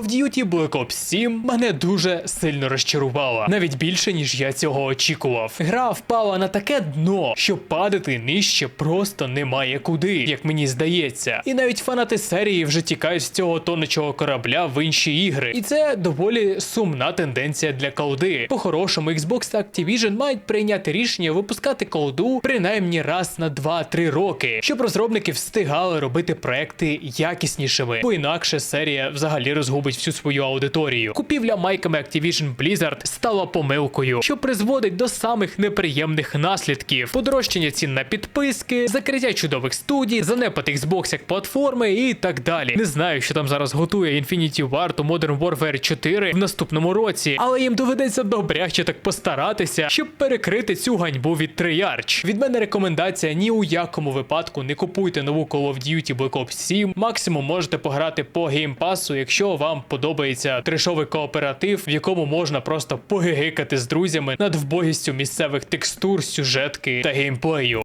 of Duty Black Ops 7 мене дуже сильно розчарувала, навіть більше ніж я цього очікував. Гра впала на таке дно, що падати нижче просто немає куди, як мені здається. І навіть фанати серії вже тікають з цього тонучого корабля в інші ігри. І це доволі сумна тенденція для колди. По-хорошому, Xbox та Activision мають прийняти рішення випускати колду принаймні раз на 2-3 роки, щоб розробники встигали робити проекти якіснішими, бо інакше серія взагалі розгубить всю свою аудиторію. Купівля майками Activision Blizzard стала помилкою, що призводить до самих неприємних наслідків: подорожчання цін на підписки, закриття чудових студій, занепад Xbox як платформи і так далі. Не знаю, що там зараз готує Infinity Ward у Modern Warfare 4 в наступному році, але їм доведеться добряче так постаратися, щоб перекрити цю ганьбу від Treyarch. Від мене рекомендація ні у якому випадку не купуйте нову Call of Duty Black Ops 7. Максимум можете пограти по геймпасу, якщо подобається трешовий кооператив, в якому можна просто погигикати з друзями над вбогістю місцевих текстур, сюжетки та геймплею.